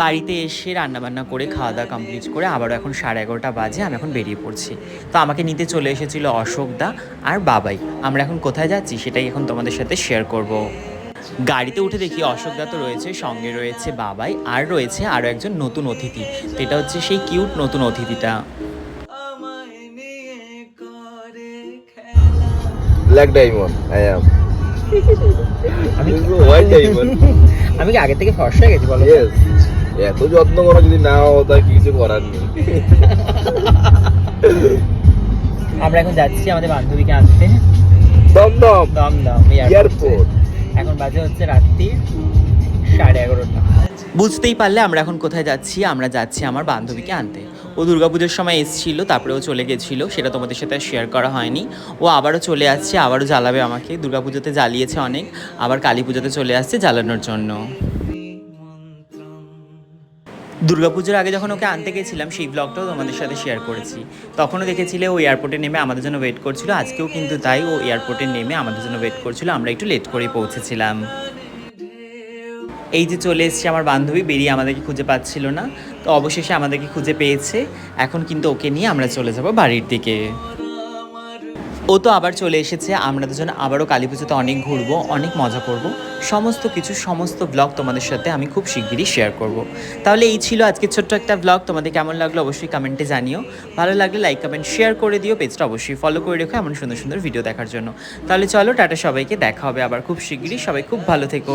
বাড়িতে এসে রান্নাবান্না করে খাওয়া দাওয়া কমপ্লিট করে আবারও এখন সাড়ে এগারোটা বাজে আমি এখন বেরিয়ে পড়ছি। তো আমাকে নিতে চলে এসেছিল অশোক দা আর বাবাই। আমরা এখন কোথায় যাচ্ছি সেটাই এখন তোমাদের সাথে শেয়ার করব। গাড়িতে উঠে দেখি অশোক দা তো রয়েছে সঙ্গে রয়েছে বাবাই আর রয়েছে আরও একজন নতুন অতিথি। এটা হচ্ছে সেই কিউট নতুন অতিথিটা। ব্ল্যাক ডায়মন্ড আই অ্যাম আমি হোয়াইট ডায়মন্ড আমি কি আগে থেকে ফর্সা গেছি বলো ইয়েস এত যত্ন করো যদি না হও তার কিছু করার নেই। আমরা এখন যাচ্ছি আমাদের বান্ধবীকে আনতে। দমদম দম। দম এয়ারপোর্ট এখন বাজে হচ্ছে রাত্রির সাড়ে এগারোটা। বুঝতেই পারলে আমরা এখন কোথায় যাচ্ছি আমরা যাচ্ছি আমার বান্ধবীকে আনতে। ও দুর্গাপুজোর সময় এসেছিল তারপরে ও চলে গেছিল সেটা তোমাদের সাথে শেয়ার করা হয়নি। ও আবারও চলে আসছে আবারও জ্বালাবে আমাকে। দুর্গাপুজোতে জ্বালিয়েছে অনেক আবার কালী পুজোতে চলে আসছে জ্বালানোর জন্য। দুর্গাপুজোর আগে যখন ওকে আনতে গেছিলাম, সেই ব্লগটাও তোমাদের সাথে শেয়ার করেছি। তখনও দেখেছিলে ও এয়ারপোর্টে নেমে আমাদের জন্য ওয়েট করছিল, আজকেও কিন্তু তাই ও এয়ারপোর্টে নেমে আমাদের জন্য ওয়েট করছিল, আমরা একটু লেট করে পৌঁছেছিলাম। এই যে চলে এসছে আমার বান্ধবী, বেরিয়ে আমাদেরকে খুঁজে পাচ্ছিল না, তো অবশেষে আমাদেরকে খুঁজে পেয়েছে। এখন কিন্তু ওকে নিয়ে আমরা চলে যাব বাড়ির দিকে। ও তো আবার চলে এসেছে। আমরা দুজন আবারও কালী পুজোতে অনেক ঘুরবো, অনেক মজা করব। সমস্ত কিছু, সমস্ত ব্লগ তোমাদের সাথে আমি খুব শিগগিরই শেয়ার করব। তাহলে এই ছিল আজকে ছোট্ট একটা ব্লগ তোমাদের কেমন লাগল অবশ্যই কমেন্টে জানিও। ভালো লাগলে লাইক কমেন্ট শেয়ার করে দিও। পেজটা অবশ্যই ফলো করে রেখো এমন সুন্দর সুন্দর ভিডিও দেখার জন্য। তাহলে চলো, টাটা সবাইকে। দেখা হবে আবার খুব শিগগিরই। সবাই খুব ভালো থেকো।